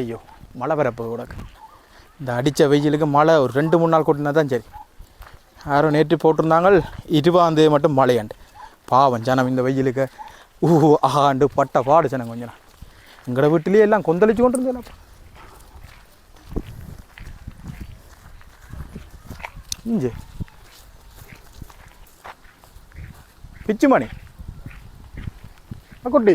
ஐயோ மழை வரப்போ உனக்கு. இந்த அடித்த வெயிலுக்கு மழை ஒரு ரெண்டு மூணு நாள் கொட்டினா தான் சரி. யாரும் நேற்று போட்டிருந்தாங்க இருபதாந்தேதி மட்டும் மழையாண்டு. பாவம் ஜனம் இந்த வெயிலுக்கு. ஊ ஆண்டு பட்ட பாடு ஜனம் கொஞ்சம் நாள். எங்களோட வீட்டிலேயே எல்லாம் கொந்தளிச்சு கொண்டு இருந்தேன் இஞ்சி. பிச்சுமணி குட்டி.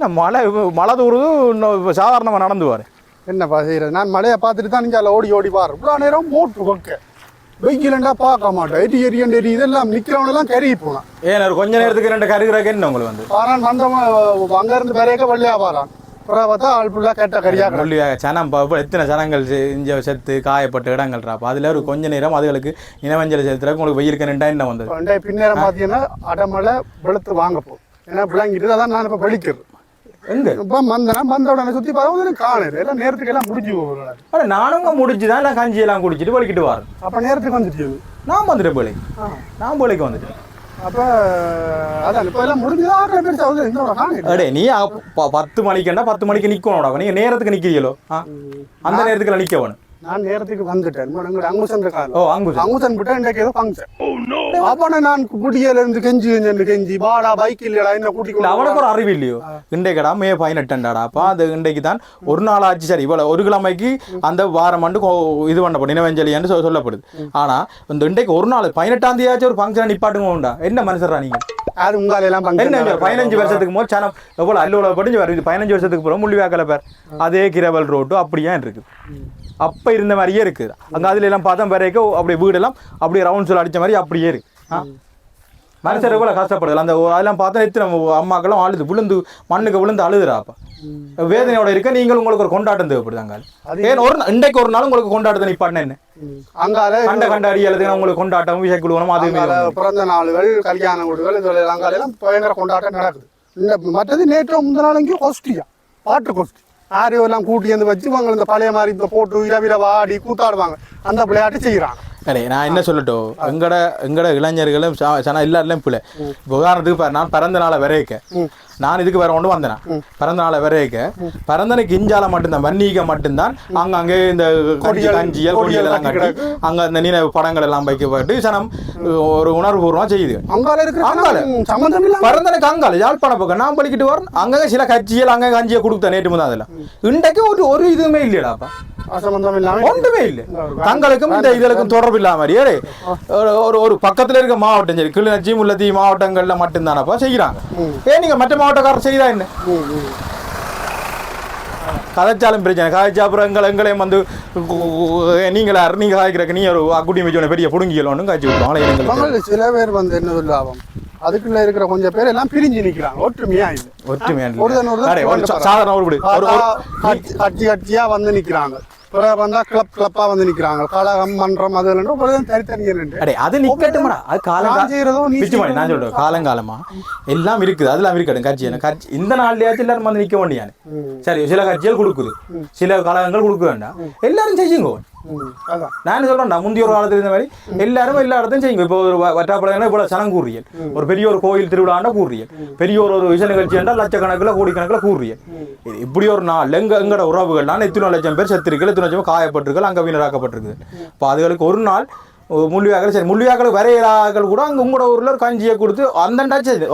நான் மழை மழை தூருது இன்னும் சாதாரணமாக நடந்து வாரு. என்னப்பா செய்யறது? நான் மழையை பார்த்துட்டு தான் இங்கே ஓடி ஓடி பாரு இவ்வளோ நேரம் மோட்ரு கொக்க வெயிலண்டா பார்க்க மாட்டேன். எரி எரியண்டு எரி இதெல்லாம் நிற்கிறவனெல்லாம் கருகி போனான் ஏன் கொஞ்ச நேரத்துக்கு ரெண்டு கருகிறக்கு என்ன உங்களுக்கு வந்து. பாரான் வந்தவன் அங்கேருந்து பெரியக்க வெள்ளையா பாரான் அப்புறம் பார்த்தா ஆள் ஃபுல்லாக கேட்ட கரியா மொழியாக சனம் இப்போ இப்போ எத்தனை சனங்கள் இஞ்ச செத்து காயப்பட்ட இடங்கள்றாப்பா அதில் ஒரு கொஞ்ச நேரம் அதுகளுக்கு இனவஞ்சல் செலுத்துறதுக்கு உங்களுக்கு வெயிலுக்கு ரெண்டா என்ன வந்தது? ரெண்டே பின்னேரம் பார்த்தீங்கன்னா அடமலை வெளுத்து வாங்க போ. ஏன்னா விளங்கிட்டு அதான் நான் இப்போ வெளிக்கிறது. எங்க? இப்போ வந்தேன்னா வந்த உடனே சுற்றி பார்த்தா காணுது எல்லாம் நேரத்துக்கு எல்லாம் முடிஞ்சு போகிறாரு அட நானுங்க முடிச்சு தான் எல்லாம் கஞ்சி எல்லாம் குடிச்சிட்டு வலிக்கிட்டு வரேன் அப்போ நேரத்துக்கு வந்துட்டு நான் வந்துட்டேன் போலை நான் போலைக்கு வந்துட்டேன். அப்போ அதான் இப்போ எல்லாம் முடிஞ்சுதான் அடே நீ பத்து மணிக்குண்டா பத்து மணிக்கு நிக்கணும்டா. நீங்க நேரத்துக்கு நிக்கிறீங்களோ? ஆ? அந்த நேரத்துக்கு நிக்க வேணும். நான் நேரத்துக்கு வந்துட்டேன். எங்களோட அங்குசன் இருக்காங்க ஓ அங்கு அங்குசன் விட்டு இன்றைக்கு ஏதோ ஃபங்க்ஷன் அப்ப நான் குட்டியில இருந்து கெஞ்சி கெஞ்சு கெஞ்சி வாடா பைக் இல்லடா இந்த கூட்டி அவனுக்கு ஒரு அறிவு இல்லையோ? இன்றைக்கடா மே பதினெட்டுண்டாடா அப்ப அது இன்றைக்கு தான் ஒரு நாள் ஆச்சு. சரி இவ்வளவு ஒரு கிழமைக்கு அந்த வாரம் ஆண்டு இது பண்ணப்படும் இனவெஞ்சலியான்னு சொ- சொல்லப்படுது. ஆனா இந்த இன்றைக்கு ஒரு நாள் பதினெட்டாம் தேதி ஆச்சு ஒரு ஃபங்க்ஷன் நிப்பாட்டுங்க உண்டா? என்ன மனுஷரா நீங்க? அது உங்கால எல்லாம் என்ன ஃபங்க்ஷன் இந்த பதினஞ்சு வருஷத்துக்கு போது சனம் எவ்வளவு அல்லோல படிஞ்சு வருது பதினஞ்சு வருஷத்துக்கு பிறகு முள்ளிவாக்கல பேர். அதே கிரவல் ரோட்டு அப்படியே இருக்குது அப்ப இருந்த மாதிரியே இருக்குது அங்க அதுல எல்லாம் பார்த்தா வரைக்கும் அப்படியே வீடெல்லாம் அப்படியே ரவுண்ட் சொல்லி அடிச்ச மாதிரி அப்படியே இருக்கு? மனுஷர் எவ்வளவு கஷ்டப்படுது. அந்த அதெல்லாம் பார்த்தா எத்தனை அம்மாக்கெல்லாம் அழுது விழுந்து மண்ணுக்கு விழுந்து அழுதுறா அப்ப. வேதனையோட இருக்க நீங்கள் உங்களுக்கு ஒரு கொண்டாட்டம் தேவைப்படுதாங்க ஏன் ஒரு நா- இன்றைக்கு ஒரு நாள் உங்களுக்கு கொண்டாட்டத்தை நிப்பாட்டின என்ன? அங்கால கண்ட கண்ட அடியலுக்கு உங்களுக்கு கொண்டாட்டம் விஷய குழுவணும் அது பிறந்த நாளுகள் கல்யாண வீடுகள் இதுல அங்கால எல்லாம் பயங்கர கொண்டாட்டம் நடக்குது. இந்த மற்றது நேற்று முந்தின நாள் இங்கே கொஸ்டியா பாட்டு கொஸ்டி ஆரியோ எல்லாம் கூட்டி வந்து வச்சு அவங்க இந்த பழைய மாதிரி இந்த போட்டு இரவிர வாடி கூத்தாடுவாங்க. அந்த விளையாட்டு செய்கிறாங்க அடே நான் என்ன சொல்லட்டும்? எங்கட எங்கட இளைஞர்களும் சன எல்லாருலையும் பிள்ளை இப்போ உதாரணத்துக்கு நான் பிறந்த நாளை விரைக்க. நான் இதுக்கு வேற ஒன்று வந்தேன். பிறந்த நாளை விரைக்க. பிறந்தனைக்கு இஞ்சால மட்டும்தான் வன்னிக மட்டும்தான். அங்க அங்கே இந்த கஞ்சியல் கொடியல் எல்லாம் கட்டி அங்க அந்த நினைவு படங்கள் எல்லாம் வைக்கப்பட்டு சனம் ஒரு உணர்வுபூர்வமா செய்யுது அங்கால இருக்கிற அங்கால? பிறந்தனைக்கு அங்கால. யாழ்ப்பாண பக்கம். நான் படிக்கிட்டு வரேன் அங்கங்க சில கட்சிகள் அங்க கஞ்சியை கொடுத்தேன் நேற்று முதல் அதில் இன்றைக்கு ஒரு ஒரு இதுவுமே இல்லையடாப்பா. சம்பந்தம் ஒன்றுமே இல்லை. தங்களுக்கும் இந்த இதற்கும் தொடர்பு இல்லாம மாதிரியே ஒரு- ஒரு பக்கத்துல இருக்க மாவட்டம் சரி கிளிநொச்சி முல்லத்தி மாவட்டங்கள்ல மட்டும்தானப்பா செய்யறாங்க ஏன் நீங்க மற்ற மாவட்டக்காரர் செய்தா என்ன. கதைச்சாலும் பிரச்சனை கதைச்சா அப்புறம் எங்களை எங்களையும் வந்து நீங்கள நீங்க காய்க்கிறக்கு நீ ஒரு அக்குட்டி வச்சு பெரிய புடுங்கியலோன்னு காய்ச்சி பகல் சில பேர் வந்து என்ன லாபம் அதுக்குள்ள இருக்கிற கொஞ்சம் பேர் எல்லாம் பிரிஞ்சு நிக்கிறாங்க ஒற்றுமையா இல்லை ஒற்றுமையா ஒரு. சாதாரண ஒரு கட்சி கட்சியா வந்து நிக்கிறாங்க பிறகு வந்தா கிளப் கிளப்பா வந்து நிக்கிறாங்க. கழகம் மன்றம் அது இல்லைன்னு ஒரு தனித்தனியா நின்று அது நிக்கட்டுமாடா? அது காலம் நான் செய்யறதோ நீ பிச்சுமணி நான் சொல்றேன் காலங்காலமா? எல்லாம் இருக்குது அதெல்லாம் இருக்கட்டும் கட்சி கட்சி இந்த நாள்லயாச்சும் எல்லாரும் வந்து நிக்க வேண்டியானு சரி சில கட்சிகள் கொடுக்குது. சில கழகங்கள் கொடுக்க வேண்டாம். எல்லாரும் செய்யுங்க. நான் சொல்றேன்டா முந்தைய ஒரு காலத்துல இருந்த மாதிரி எல்லாரும் எல்லா இடத்தையும் செய்யுங்க இப்போ ஒரு வட்டாப்படம் இப்போ சனம் கூறியல் ஒரு பெரிய ஒரு கோயில் திருவிழாண்டா கூறியல். பெரிய ஒரு ஒரு விஷய நிகழ்ச்சி என்றால் லட்சக்கணக்கில் கோடிக்கணக்கில் கூறியல். இப்படி ஒரு நாள் எங்க எங்கட உறவுகள்லாம் எத்தனை லட்சம் பேர் செத்திருக்கல் எத்தனை லட்சம் காயப்பட்டிருக்கல் அங்க வீணராக்கப்பட்டிருக்குது இப்போ அதுகளுக்கு ஒரு நாள் முள்ளிவாக்கள் சரி முள்ளிவாக்கள் வரையறாக்கள் கூட அங்க உங்களோட ஊர்ல ஒரு கஞ்சியை கொடுத்து அந்த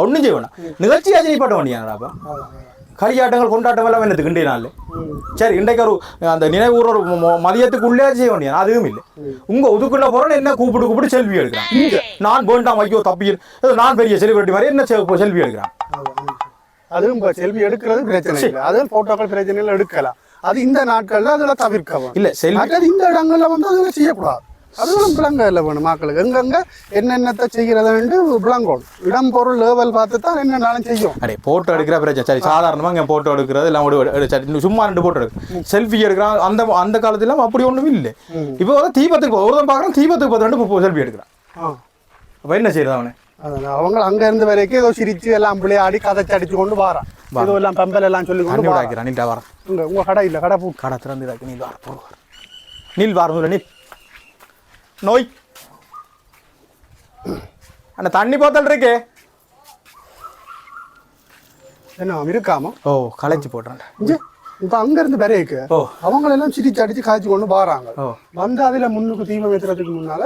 ஒன்றும் செய்ய வேணாம். நிகழ்ச்சியாச்சும் நீ பட்ட களியாட்டங்கள் கொண்டாட்டம் எல்லாம் என்னத்துக்கு இன்றைய நாள் சரி இன்றைக்கு ஒரு அந்த நினைவு ஒரு மதியத்துக்குள்ளே செய்ய வேண்டிய அதுவும் இல்லை உங்க ஒதுக்குள்ள போறோம் என்ன கூப்பிட்டு கூப்பிட்டு செல்வி எடுக்கிறான் இங்க நான் வேண்டாம் ஐயோ ஏதோ நான் பெரிய செலிபிரிட்டி மாதிரி என்ன செல்வி எடுக்கிறான் அதுவும் செல்வி எடுக்கிறது பிரச்சனை இல்லை அதுவும் போட்டோக்கள் பிரச்சனை இல்லை எடுக்கலாம் அது இந்த நாட்கள்ல அதுல தவிர்க்கவும் இல்ல செல்வி இந்த இடங்கள்ல வந்து அதுல செய்யக்கூடாது அதுகளும் இல்லை வேணும் மக்களுக்கு. எங்கெங்க என்னென்னத்தை செய்கிறத வேண்டு விளங்கணும் இடம் பொருள் லேவல் பார்த்து தான் என்னென்னாலும் செய்யும். அடே போட்டோ எடுக்கிற பிரச்சனை. சரி சாதாரணமாக இங்கே போட்டோ எடுக்கிறது எல்லாம் சும்மா ரெண்டு போட்டோ எடுக்கு. செல்ஃபி எடுக்கிறான் அந்த அந்த காலத்துல அப்படி ஒன்றும் இல்லை. இப்போ வந்து தீபத்துக்கு ஒருத்தன் பார்க்குறான் தீபத்துக்கு பார்த்து ரெண்டு செல்ஃபி எடுக்கிறான். அப்போ என்ன செய்யறது அவனு? அவங்க அங்க இருந்து வரைக்கும் ஏதோ சிரிச்சு எல்லாம் விளையாடி கதைச்சு அடிச்சு கொண்டு வாரான். ஏதோ எல்லாம் பெம்பல் எல்லாம் சொல்லி கொண்டு வாரான். நீட்டா வரான் உங்க கடை இல்ல கடை பூ. கடை திறந்து நீல் வார நீல் வாரம் நீல் நோய். அண்ணா தண்ணி போத்தல் இருக்கே. என்ன இருக்காம? ஓ களைச்சி போடுறேன் இப்ப அங்க இருந்து பெரியக்கு ஓ. அவங்க எல்லாம் சிரிச்சு அடிச்சு காய்ச்சி கொண்டு ஓ. வந்து அதுல முன்னுக்கு தீபம் ஏத்துறதுக்கு முன்னால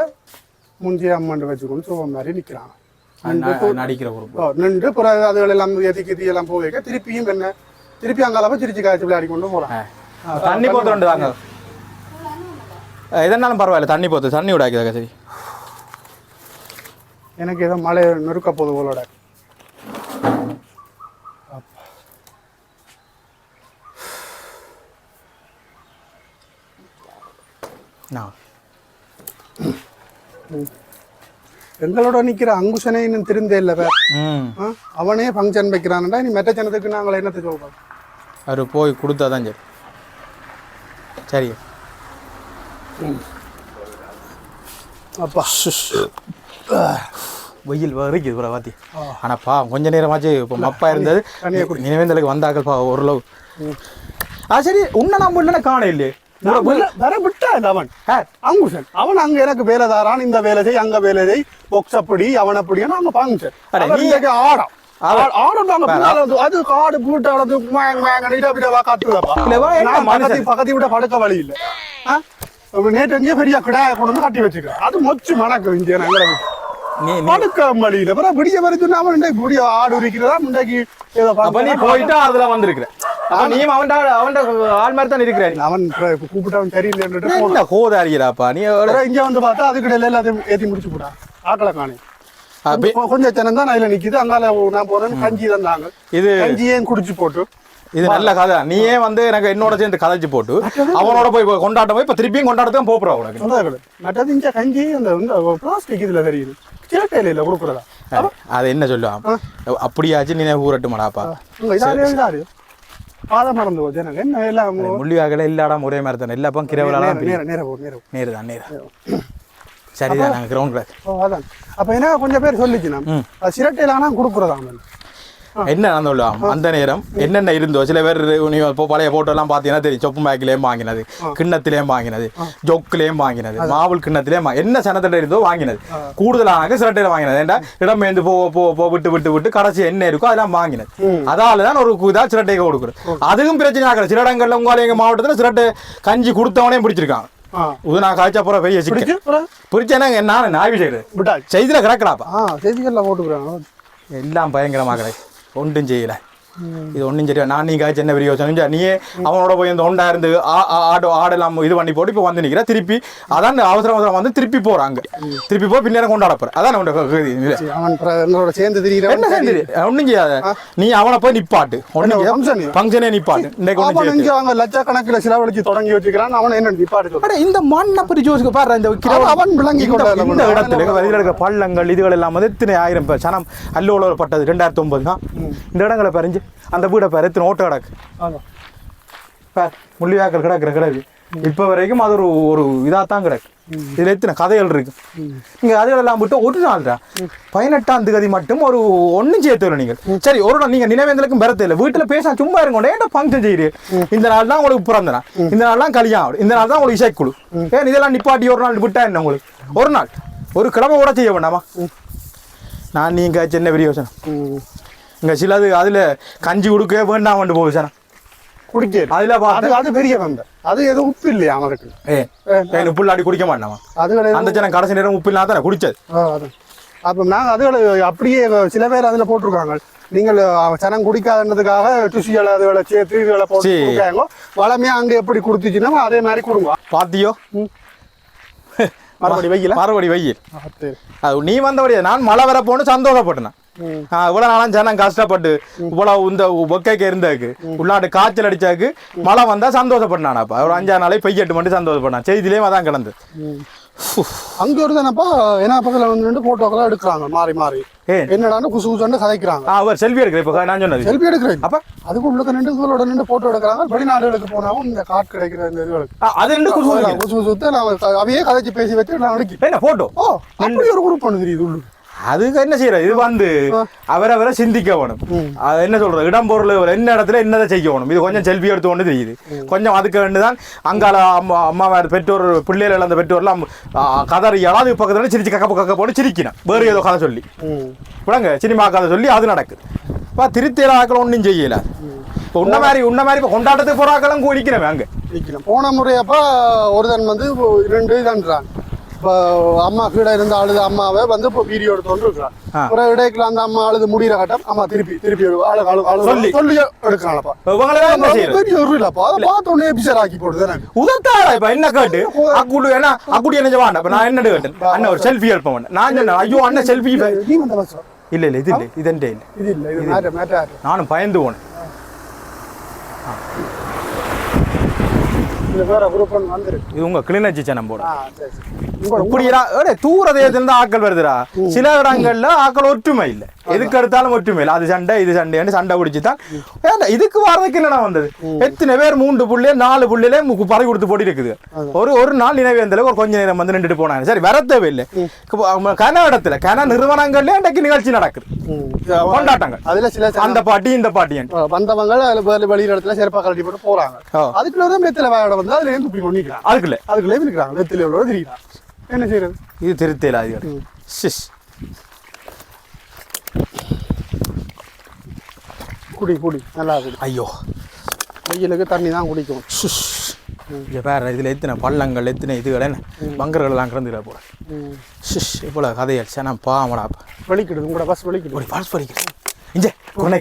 முந்தைய அம்மன் வச்சுக்கொண்டு சோகம் மாதிரி நிக்கிறாங்க ந- நடிக்கிற குரூப் ஓ, நின்று பிறகு அதுகள் எல்லாம் எதி கிதி எல்லாம் வைக்க திருப்பியும் என்ன திருப்பி அங்கால போய் சிரிச்சு காய்ச்சி விளையாடி கொண்டு போறாங்க தண்ணி தாங்க எதனாலும் பரவாயில்ல தண்ணி போத்து தண்ணி விடாக்குதாங்க சரி எனக்கு ஏதோ மழை நொறுக்க போலோட. நான் எங்களோட நிக்கிற அங்குசனே இன்னும் திருந்தே இல்லை ஆ? அவனே ஃபங்க்ஷன் வைக்கிறான்டா நீ மெட்ட ஜனத்துக்கு நாங்கள் என்னத்தை சொல்றோம் அவர் போய் கொடுத்தா தான் சரி. சரி. அப்பா. வெயில் வரைக்குது பூரா பாத்தி ஆனா பா கொஞ்ச நேரமாச்சு இப்போ மப்பா இருந்தது. நினைவேந்தலுக்கு வந்தாக்கள் பா ஓரளவு. ஆ சரி உன்னை நம்ம இல்லைன்னா காண இல்லையே. வர- விட்டா அவன். அங்குசன் அவன் அங்க எனக்கு வேலை தாரான் இந்த வேலை செய் அங்க வேலை செய். பொக்ஸ் அப்படி அவன் அப்படி நாங்க ஃபங்க்ஷன் அட, நீ- ஆடம்? பக்கத்து விட படுக்க வழி இல்ல. நேற்று எங்கேயோ பெரிய கிடாய கொண்டு வந்து கட்டி வச்சுக்க அது மொச்சு மணக்கு இங்கே நாங்கள படுக்க வழியில அப்புறம் விடிய வரைக்கும் அவன் இன்றைக்கு புடிய ஆடு உரிக்கிறதா முண்டைக்கு ஏதோ. போயிட்டு அதுல வந்திருக்கிற. அப்ப நீ அவன்டா அவன்ட ஆள் மாதிரி தான் இருக்கிற அவன் கூப்பிட்டவன் போனான். என்ன கோதாரிகிறாப்பா நீ இங்க வந்து பார்த்தா அதுக்கு எல்லாத்தையும் ஏத்தி முடிச்சு போடா ஆக்களை காணி. கொஞ்சம் ஜனம் தான் அதுல நிக்குது. அங்கால நான் போறேன் கஞ்சி தந்தாங்க. இது கஞ்சியையும் குடிச்சு போட்டு. இது நல்ல கதை. நீயே வந்து எனக்கு என்னோட சேர்ந்து கதைச்சு போட்டு அவனோட போய் கொண்டாட்டம் போய் இப்ப திருப்பியும் கொண்டாடத்தான் போப்புறா உனக்கு. மற்றது இங்க கஞ்சி அந்த பிளாஸ்டிக் இதுல தெரியுது. சேட்டையில இல்ல கொடுக்குறதா? அது என்ன சொல்லுவான் அப்படியாச்சும் நீ இதாலே இதாரு பாதம் மறந்து போச்சு. எனக்கு என்ன எல்லாம் முள்ளிவாகல எல்லா இடம் ஒரே மாதிரி தானே எல்லா பக்கம் கிரவலாம் நேரு தான் நேரு சரிதான் நாங்கள் கிரவுண்ட் ஓ அதான். அப்ப என்ன கொஞ்சம் பேர் சொல்லிச்சு நான். அது சிரட்டையில ஆனா கொடுக்குறதா என்ன சொல்லுவான் அந்த நேரம் என்னென்ன இருந்தோ சில பேர் நீ இப்போ பழைய போட்டோ எல்லாம் பார்த்தீங்கன்னா தெரியும். சொப்பு பேக்கிலேயும் வாங்கினது கிண்ணத்திலேயும் வாங்கினது ஜொக்குலேயும் வாங்கினது மாவுள் கிண்ணத்திலேயும் என்ன சனத்திட்ட இருந்தோ வாங்கினது. கூடுதலாக சிரட்டையில வாங்கினது. ஏன்டா? இடமேந்து போ போ போ விட்டு விட்டு விட்டு கடைசி என்ன இருக்கோ அதெல்லாம் வாங்கினது. அதால தான் ஒரு இதா சிரட்டையை கொடுக்குறோம் அதுவும் பிரச்சனை ஆகல. சில இடங்கள்ல உங்களால எங்க மாவட்டத்தில் சிரட்டை கஞ்சி கொடுத்தவனே பிடிச்சிருக்காங்க இது நான் காய்ச்சா போற பெரிய நான் நாய் செய்யறது. செய்திகள்ல போட்டுக்கிறாங்க. எல்லாம் பயங்கரமாக கிடையாது ஒன்றும் செய்யல. இது ஒன்றும் சரியா நான் நீ காய்ச்சி என்ன பெரிய யோசனை? நீயே அவனோட போய் இந்த ஒண்டா இருந்து ஆடு ஆடெல்லாம் இது பண்ணி போட்டு இப்போ வந்து நிற்கிற திருப்பி அதான் அவசரம் அவசரம் வந்து திருப்பி போறாங்க. திருப்பி போய் பின்னேரம் கொண்டாட போற. அதான் உன்னோட க- க- இது. சரி, அவன் அப்புறம் என்னோட சேர்ந்து என்ன செஞ்சு ஒன்றும் செய்யாத. நீ அவனை போய் நிப்பாட்டு. ஒன்றும்? ஃபங்க்ஷனே நிப்பாட்டு. இன்னைக்கு அவங்க லட்சக்கணக்கில் செலவழிச்சு தொடங்கி வச்சுக்கிறான் அவன் என்ன நிப்பாட்டு இந்த மண்ணை பற்றி ஜோசிக்க பாரு இந்த அவன் விளங்கி இந்த- இடத்துல பள்ளங்கள் இதுகள் எல்லாம் வந்து எத்தனை ஆயிரம் சனம் அல்லோல பட்டது ரெண்டாயிரத்தி ஒன்பது தான். இந்த இடங்களை பறிஞ்சு அந்த வீடை பாரு எத்தனை ஓட்ட கிடக்கு. பார் முள்ளிவாக்கல் கிடக்குற கிடக்கு. இப்போ வரைக்கும் அது ஒரு ஒரு இதாக தான் கிடக்கு இதுல எத்தனை கதைகள் இருக்கு. நீங்க கதைகள் எல்லாம் விட்டு ஒரு நாள் தான் பதினெட்டாம் தேதி மட்டும் ஒரு ஒன்றும் சேர்த்து நீங்கள். சரி ஒரு நாள் நீங்க நினைவேந்தலுக்கும் பெறத்து இல்லை. வீட்டுல பேச சும்மா இருங்க ஏன்டா ஃபங்க்ஷன் செய்யுது? இந்த நாள் தான் உங்களுக்கு பிறந்த நாள் இந்த நாள் தான் கல்யாணம் இந்த நாள் தான் உங்களுக்கு இசைக்குழு. ஏன் இதெல்லாம் நிப்பாட்டி ஒரு நாள் விட்டா என்ன உங்களுக்கு? ஒரு நாள். ஒரு கிழமை கூட செய்ய வேண்டாமா? நான் நீங்க சின்ன பெரிய யோசனை. இங்க சிலது அதுல கஞ்சி கொடுக்கவே வேண்டாம் கொண்டு போகுது சார் குடிக்க அதுல அது பார்த்து அது பெரிய வந்த அது எதுவும் உப்பு இல்லையா அவனுக்கு ஏ உப்புள்ளாடி குடிக்க மாட்டாமா அது அந்த ஜனம் கடைசி நேரம் உப்பு இல்லாத தானே குடிச்சது. அப்ப நாங்க அதுகளை அப்படியே சில பேர் அதுல போட்டிருக்காங்க. நீங்கள் சனம் குடிக்காதன்றதுக்காக டுசிகளை அதுகளை சேர்த்து இதுகளை போட்டு சரி. கொடுக்காங்க வளமையா அங்க எப்படி கொடுத்துச்சுன்னா அதே மாதிரி கொடுங்க. பாத்தியோ மறுபடி வைக்கல? மறுபடி வெயில். அது நீ வந்தபடியே நான் மழை வர போன்னு சந்தோஷப்பட்டேன் இவ்வளவு நாளும் ஜனம் கஷ்டப்பட்டு இவ்வளவு இந்த ஒக்கைக்கு இருந்தாக்கு உள்நாட்டு காய்ச்சல் அடிச்சாக்கு மழை வந்தா சந்தோஷப்பட்டானாப்பா ஒரு அஞ்சாறு நாளை பெய்யட்டு மட்டும் சந்தோஷப்பட்டான் செய்திலேயும் அதான் கிடந்து. அங்க ஒரு தானப்பா என்ன பக்கத்துல வந்து நின்று போட்டோக்கெல்லாம் எடுக்கிறாங்க மாறி மாறி. குசு குசுன்னு கதைக்கிறாங்க. ஆ, அவர் செல்வி எடுக்கிற இப்ப நான் சொன்னது. செல்ஃபி எடுக்கிறேன். அப்ப? அதுக்கு உள்ளுக்க நின்று இவங்களோட நின்று போட்டோ எடுக்கிறாங்க வெளிநாடுகளுக்கு போனாலும் இந்த காட் கிடைக்கிற இந்த இதுகளுக்கு. அது ரெண்டு குசு. குசு. குசுத்து நான் அவையே கதைச்சு பேசி வச்சு நான் எடுக்கி என்ன போட்டோ ஓ அப்படி ஒரு குரூப் பண்ணு தெரியுது உள்ளு அதுக்கு என்ன செய்யறது இது வந்து அவரவரை சிந்திக்க வேணும். அது என்ன சொல்றது இடம் பொருள் என்ன இடத்துல என்னதை செய்ய வேணும்? இது கொஞ்சம் செல்ஃபி எடுத்து கொண்டு தெரியுது கொஞ்சம் அதுக்கு வேண்டுதான் அங்கால அம்மா அம்மா பெற்றோர் பிள்ளைகள் இழந்த பெற்றோர்லாம் கதறி யாராவது பக்கத்துல சிரிச்சு கக்க கக்க போட்டு சிரிக்கணும். வேறு ஏதோ கதை சொல்லி. ம். விளங்க சினிமா கதை சொல்லி அது நடக்குது பா திருத்தியில ஆக்கள் ஒன்றும் செய்யல. இப்போ உன்ன மாதிரி உன்ன மாதிரி இப்போ கொண்டாட்டத்துக்கு போறாக்களும் குளிக்கிறவன் அங்க போன முறையப்ப ஒருதன் வந்து இப்போ ரெண்டு இதுன்றான். இப்போ அம்மா கீழே இருந்த அழுது அம்மாவை வந்து இப்போ வீடியோ எடுத்து இருக்கிறான். ஒரு இடைக்குள்ள அந்த அம்மா அழுது முடிகிற கட்டம் அம்மா திருப்பி திருப்பி சொல்லி. சொல்லி எடுக்கிறானப்பா. என்ன பெரிய ஒரு இல்லப்பா அதை பார்த்த உடனே எபிசர் ஆக்கி போடுது எனக்கு. உதத்தாடா இப்ப? என்ன கேட்டு? அக்குடு என்ன அக்குடி என்ன வேண்டாம் இப்ப நான் என்ன கேட்டேன்? அண்ணன் ஒரு செல்ஃபி பண்ண நான் சொன்னேன் ஐயோ அண்ணன் செல்ஃபி நீ வந்த பஸ் இல்ல இல்ல இது இல்ல இது இல்ல இது இல்லை நானும் பயந்து போனேன். வேற குரூப் வந்துருக்கு. இது உங்க இப்படிடா ஏடே தூர தேசத்துல ஆக்கள் வருதுடா. சில இடங்கள்ல ஆக்கள் ஒற்றுமை இல்ல. எதுக்கு எடுத்தாலும் ஒற்றுமை இல்ல. அது சண்டை இது சண்டைன்னு சண்டை பிடிச்சுதான். இதுக்கு வர்றதுக்கு என்னடா வந்தது? எத்தனை பேர் மூன்று புள்ளியே நாலு புள்ளியிலே பறி கொடுத்து போட்டி இருக்குது. ஒரு ஒரு நாள் நினைவேந்தல ஒரு கொஞ்ச நேரம் வந்து நின்றுட்டு போனாங்க. சரி வர தேவையில்லை கன இடத்துல கன நிறுவனங்கள்ல இன்றைக்கு நிகழ்ச்சி நடக்குது. கொண்டாட்டங்கள். அதுல சில அந்த பாட்டி இந்த பாட்டியன் வந்தவங்க அதுல வெளி வெளி இடத்துல சிறப்பாக கழட்டி போட்டு போறாங்க. அதுக்குள்ள வந்து அதுல ஏன் துப்பி பண்ணிக்கிறாங்க. அதுக்குள்ள. அதுக்குள்ளே இருக்கிறாங்க? வெத்தில உள்ளவங்க தெரியுறாங்க என்ன செய்யறது? இது திருத்தேல அது சிஸ் குடி குடி. நல்லா குடி. ஐயோ. வெயிலுக்கு தண்ணி தான் குடிக்கும். இங்க பாரு இதுல எத்தனை பள்ளங்கள் எத்தனை இதுகள் என்ன? பங்கர்கள் எல்லாம் கிடந்துட போல. ம். ஷிஷ் இவ்வளோ கதையல் சேனா பாமடா வெளிக்கிடுது உங்களோட பஸ் வெளிக்கிடுது பால்ஸ் படிக்கிறேன் இஞ்சே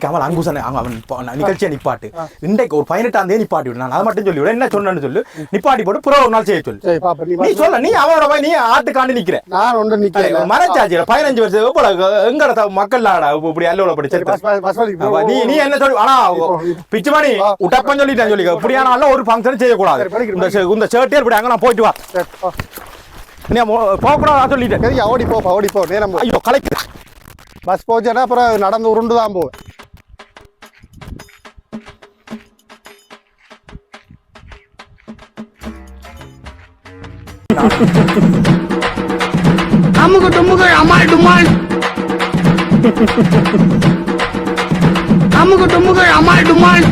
அவன் அங்குசன் அவன் ப- நிகழ்ச்சியை நிப்பாட்டு. இன்றைக்கு ஒரு பதினெட்டாம் தேதி நிப்பாட்டி விடு. நான் அதை மட்டும் சொல்லி விட. என்ன சொன்னேன்னு சொல்லு. நிப்பாட்டி போட்டு புற ஒரு நாள் செய்ய சொல்லு. நீ. சொல்ல நீ அவனோட போய் நீ ஆட்டுக்காண்டி நிக்கிற. நான் ஒன்று நிக்கிறேன். மனச்சாச்சு பதினஞ்சு வருஷம் போல எங்கட மக்கள் இப்படி அல்லோட படி பஸ் பஸ் பஸ் வலிக்கு அப்ப நீ நீ என்ன சொல்லு? ஆனா பிச்சுமணி உட்டப்பன் சொல்லிட்டேன் சொல்லி. இப்படியான ஆள்லாம் ஒரு ஃபங்க்ஷன் செய்யக்கூடாது. இந்த ஷர்ட்டே இப்படி அங்க நான் போயிட்டு வா. போ. நீ போகக்கூடாது சொல்லிட்டேன். ஓடி போப்பா ஓடி போ. நேரம் போ. ஐயோ கலைக்குது? பஸ் போச்சுன்னா அப்புறம் நடந்து உருண்டு தான் போவேன் அமுக டுமுக அமால் டுமால். அமுக டுமுக அமால் டுமால்.